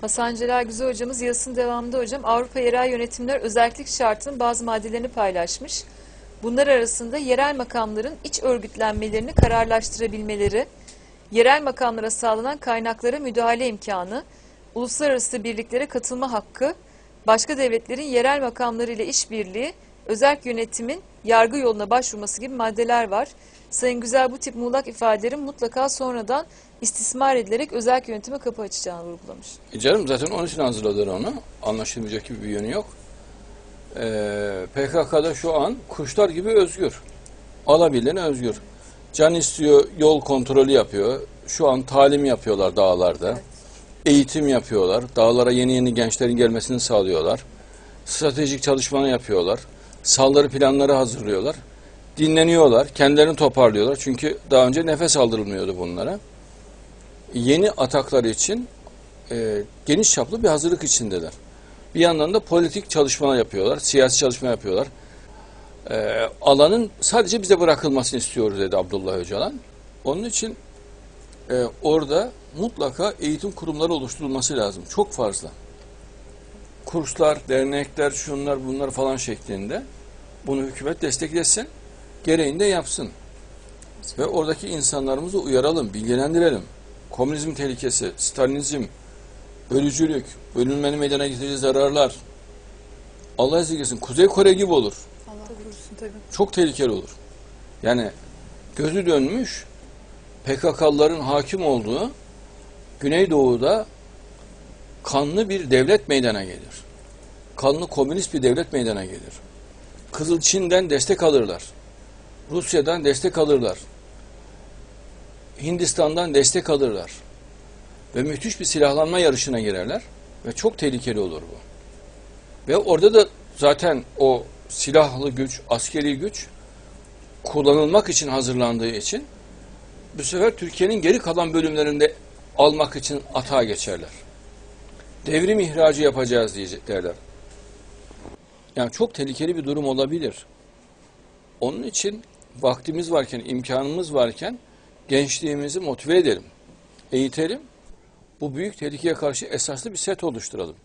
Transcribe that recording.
Hasan Celal Güzel hocamız yazısının devamında hocam Avrupa yerel yönetimler özellik şartının bazı maddelerini paylaşmış. Bunlar arasında yerel makamların iç örgütlenmelerini kararlaştırabilmeleri, yerel makamlara sağlanan kaynaklara müdahale imkanı, uluslararası birliklere katılma hakkı, başka devletlerin yerel makamları ile işbirliği, özel yönetimin yargı yoluna başvurması gibi maddeler var. Sayın Güzel bu tip muğlak ifadelerin mutlaka sonradan istismar edilerek özel yönetime kapı açacağını vurgulamış. E canım zaten onun için hazırladılar onu. Anlaşılmayacak gibi bir yönü yok. Ee, PKK'da şu an kuşlar gibi özgür. Alabildiğine özgür. Can istiyor, yol kontrolü yapıyor. Şu an talim yapıyorlar dağlarda. Eğitim yapıyorlar. Dağlara yeni yeni gençlerin gelmesini sağlıyorlar. Stratejik çalışmalar yapıyorlar. Saldırı planları hazırlıyorlar. Dinleniyorlar. Kendilerini toparlıyorlar. Çünkü daha önce nefes aldırılmıyordu bunlara. Yeni atakları için e, geniş çaplı bir hazırlık içindeler. Bir yandan da politik çalışmalar yapıyorlar, siyasi çalışma yapıyorlar. E, alanın sadece bize bırakılmasını istiyoruz dedi Abdullah Öcalan. Onun için e, orada mutlaka eğitim kurumları oluşturulması lazım. Çok fazla. Kurslar, dernekler, şunlar bunlar falan şeklinde bunu hükümet desteklesin, gereğini de yapsın. Ve oradaki insanlarımızı uyaralım, bilgilendirelim. Komünizm tehlikesi, Stalinizm, ölücülük, bölünmenin meydana getirdiği zararlar. Allah esirgesin Kuzey Kore gibi olur. Allah korusun tabii. Çok tehlikeli olur. Yani gözü dönmüş PKK'lıların hakim olduğu Güneydoğu'da kanlı bir devlet meydana gelir. Kanlı komünist bir devlet meydana gelir. Kızıl Çin'den destek alırlar. Rusya'dan destek alırlar. Hindistan'dan destek alırlar. Ve müthiş bir silahlanma yarışına girerler. Ve çok tehlikeli olur bu. Ve orada da zaten o silahlı güç, askeri güç kullanılmak için hazırlandığı için bu sefer Türkiye'nin geri kalan bölümlerinde almak için atağa geçerler. Devrim ihracı yapacağız diyecek derler. Yani çok tehlikeli bir durum olabilir. Onun için vaktimiz varken, imkanımız varken gençliğimizi motive edelim, eğitelim. Bu büyük tehlikeye karşı esaslı bir set oluşturalım.